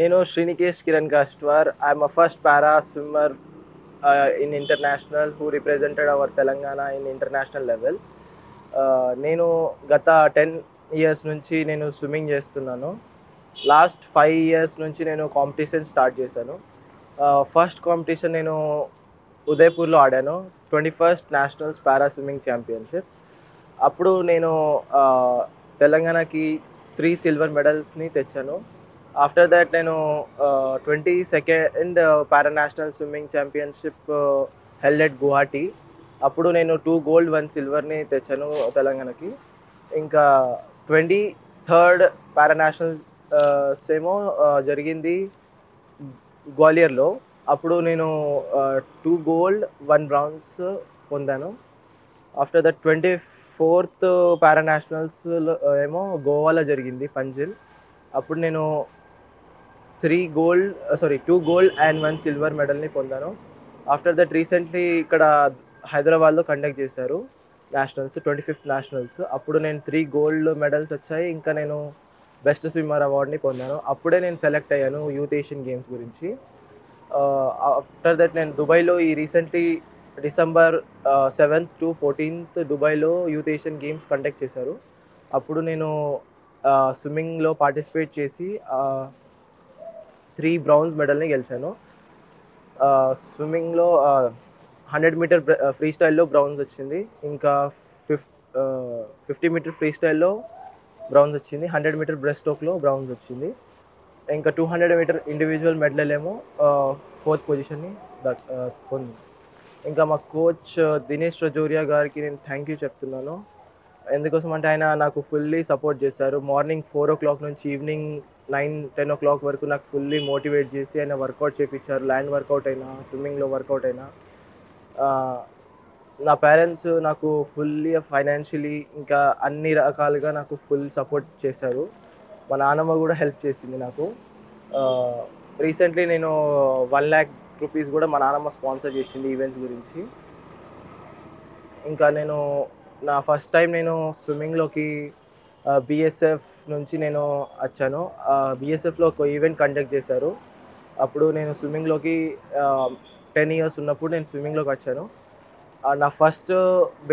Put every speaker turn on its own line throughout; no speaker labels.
నేను Srinikesh Kiran Kastwar. I'm a first para swimmer in international who represented our Telangana in international level నేను గత ten years నుంచి నేను swimming చేస్తున్నాను. Last five years నుంచి నేను కాంపిటీషన్ స్టార్ట్ చేశాను. Uh, ఫస్ట్ కాంపిటీషన్ నేను ఉదయపూర్లో ఆడాను. Twenty first nationals para swimming championship అప్పుడు నేను uh, తెలంగాణకి త్రీ సిల్వర్ మెడల్స్ని తెచ్చాను. ఆఫ్టర్ దాట్ నేను twenty second para national swimming championship held at Guwahati అప్పుడు నేను టూ గోల్డ్ వన్ సిల్వర్ని తెచ్చాను తెలంగాణకి. ఇంకా ట్వంటీ థర్డ్ పారానేషనల్ సేమో జరిగింది గ్వాలియర్లో. అప్పుడు నేను టూ గోల్డ్ వన్ బ్రాన్స్ పొందాను. After that twenty fourth para nationals ఏమో గోవాలో జరిగింది పంజిల్. అప్పుడు నేను three gold sorry two gold and one silver మెడల్ని పొందాను. ఆఫ్టర్ దట్ రీసెంట్లీ ఇక్కడ హైదరాబాద్లో కండక్ట్ చేశారు నేషనల్స్ ట్వంటీ ఫిఫ్త్ నేషనల్స్ అప్పుడు నేను త్రీ గోల్డ్ మెడల్స్ వచ్చాయి. ఇంకా నేను బెస్ట్ స్విమ్మర్ అవార్డ్ని పొందాను. అప్పుడే నేను సెలెక్ట్ అయ్యాను యూత్ ఏషియన్ గేమ్స్ గురించి. Uh, ఆఫ్టర్ దట్ నేను దుబాయ్లో ఈ recently December seventh to fourteenth దుబాయ్లో యూత్ ఏషియన్ గేమ్స్ కండక్ట్ చేశారు. అప్పుడు నేను uh, స్విమ్మింగ్లో పార్టిసిపేట్ చేసి uh, త్రీ బ్రౌన్స్ మెడల్ని గెలిచాను. స్విమ్మింగ్లో హండ్రెడ్ మీటర్ ఫ్రీ స్టైల్లో బ్రౌన్స్ వచ్చింది. ఇంకా ఫిఫ్ ఫిఫ్టీ మీటర్ ఫ్రీ స్టైల్లో బ్రౌన్స్ వచ్చింది. హండ్రెడ్ మీటర్ బ్రెస్ట్ స్ట్రోక్లో బ్రౌన్స్ వచ్చింది. ఇంకా two hundred meter individual medal ఏమో ఫోర్త్ పొజిషన్ని పొంది ఇంకా మా కోచ్ దినేష్ రజోరియా గారికి నేను థ్యాంక్ యూ చెప్తున్నాను. ఎందుకోసం అంటే ఆయన నాకు ఫుల్లీ సపోర్ట్ చేశారు. మార్నింగ్ ఫోర్ ఓ క్లాక్ నుంచి evening nine ten o'clock వరకు నాకు ఫుల్లీ మోటివేట్ చేసి ఆయన వర్కౌట్ చేయించారు ల్యాండ్ వర్కౌట్ అయినా స్విమ్మింగ్లో వర్కౌట్ అయినా. నా పేరెంట్స్ నాకు ఫుల్లీ ఫైనాన్షియలీ ఇంకా అన్ని రకాలుగా నాకు ఫుల్ సపోర్ట్ చేశారు. మా నాన్నమ్మ కూడా హెల్ప్ చేసింది నాకు. రీసెంట్లీ నేను వన్ ల్యాక్ రూపీస్ కూడా మా నాన్నమ్మ స్పాన్సర్ చేసింది ఈవెంట్స్ గురించి. ఇంకా నేను నా ఫస్ట్ టైం నేను స్విమ్మింగ్లోకి బిఎస్ఎఫ్ నుంచి నేను వచ్చాను. బిఎస్ఎఫ్లో ఒక ఈవెంట్ కండక్ట్ చేశారు. అప్పుడు నేను స్విమ్మింగ్లోకి టెన్ ఇయర్స్ ఉన్నప్పుడు నేను స్విమ్మింగ్లోకి వచ్చాను. నా ఫస్ట్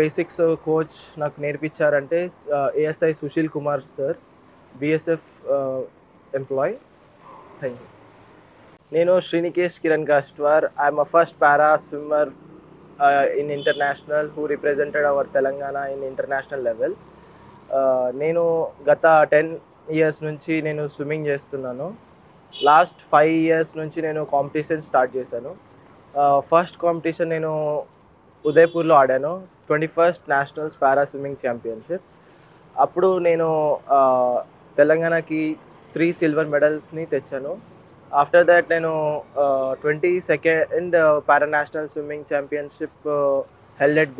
బేసిక్స్ కోచ్ నాకు నేర్పించారంటే ASI Sushil Kumar sir BSF employ thank you నేను Srinikesh Kiran Kastwar I'm a first para swimmer in international who represented our Telangana in international level నేను గత టెన్ ఇయర్స్ నుంచి నేను స్విమ్మింగ్ చేస్తున్నాను. Last five years నుంచి నేను competition start చేశాను. First competition నేను ఉదయపూర్లో ఆడాను. Twenty first nationals para swimming championship. అప్పుడు నేను తెలంగాణకి త్రీ సిల్వర్ మెడల్స్ని తెచ్చాను. ఆఫ్టర్ దాట్ నేను twenty second para national swimming championship held at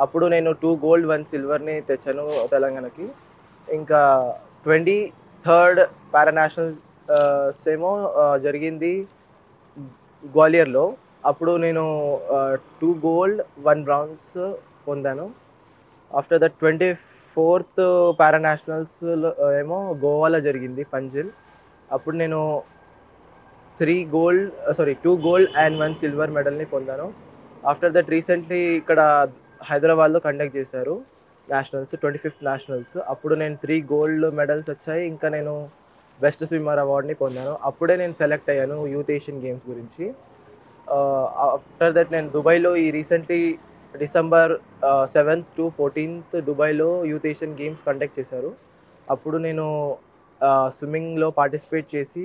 అప్పుడు నేను టూ గోల్డ్ వన్ సిల్వర్ని తెచ్చాను తెలంగాణకి. ఇంకా ట్వంటీ థర్డ్ పారానేషనల్ సేమో జరిగింది గ్వాలియర్లో. అప్పుడు నేను టూ గోల్డ్ వన్ బ్రౌన్స్ పొందాను. ఆఫ్టర్ దట్ ట్వంటీ ఫోర్త్ పారానేషనల్స్లో ఏమో గోవాలో జరిగింది పంజిల్. అప్పుడు నేను three gold sorry two gold and one silver మెడల్ని పొందాను. ఆఫ్టర్ దట్ రీసెంట్లీ ఇక్కడ హైదరాబాద్లో కండక్ట్ చేశారు నేషనల్స్ ట్వంటీ ఫిఫ్త్ నేషనల్స్. అప్పుడు నేను త్రీ గోల్డ్ మెడల్స్ వచ్చాయి. ఇంకా నేను బెస్ట్ స్విమ్మర్ అవార్డ్ని పొందాను. అప్పుడే నేను సెలెక్ట్ అయ్యాను యూత్ ఏషియన్ గేమ్స్ గురించి. ఆఫ్టర్ దట్ నేను దుబాయ్లో ఈ recently December seventh to fourteenth దుబాయ్లో యూత్ ఏషియన్ గేమ్స్ కండక్ట్ చేశారు. అప్పుడు నేను స్విమ్మింగ్లో పార్టిసిపేట్ చేసి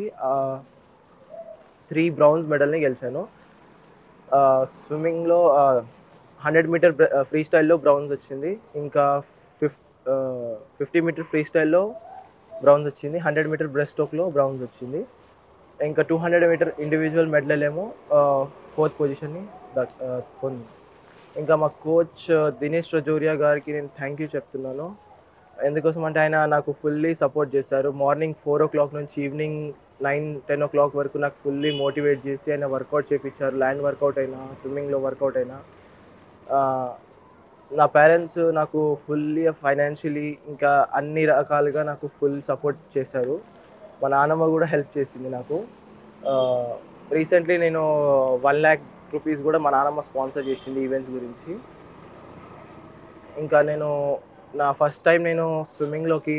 త్రీ బ్రౌన్స్ మెడల్ని గెలిచాను. స్విమ్మింగ్లో హండ్రెడ్ మీటర్ ఫ్రీ స్టైల్లో బ్రౌన్స్ వచ్చింది. ఇంకా ఫిఫ్ ఫిఫ్టీ మీటర్ ఫ్రీ స్టైల్లో బ్రౌన్స్ వచ్చింది. హండ్రెడ్ మీటర్ బ్రెస్ట్ స్ట్రోక్లో బ్రౌన్స్ వచ్చింది. ఇంకా two hundred meter individual medal ఏమో ఫోర్త్ పొజిషన్ని పొంది ఇంకా మా కోచ్ దినేష్ రజోరియా గారికి నేను థ్యాంక్ యూ చెప్తున్నాను. ఎందుకోసం అంటే ఆయన నాకు ఫుల్లీ సపోర్ట్ చేశారు. మార్నింగ్ ఫోర్ ఓ క్లాక్ నుంచి evening nine ten o'clock వరకు నాకు ఫుల్లీ మోటివేట్ చేసి ఆయన వర్కౌట్ చేయించారు ల్యాండ్ వర్కౌట్ అయినా స్విమ్మింగ్లో వర్కౌట్ అయినా. నా పేరెంట్స్ నాకు ఫుల్లీ ఫైనాన్షియలీ ఇంకా అన్ని రకాలుగా నాకు ఫుల్ సపోర్ట్ చేశారు. మా నాన్నమ్మ కూడా హెల్ప్ చేసింది నాకు. రీసెంట్లీ నేను వన్ ల్యాక్ రూపీస్ కూడా మా నాన్నమ్మ స్పాన్సర్ చేసింది ఈవెంట్స్ గురించి. ఇంకా నేను నా ఫస్ట్ టైం నేను స్విమ్మింగ్లోకి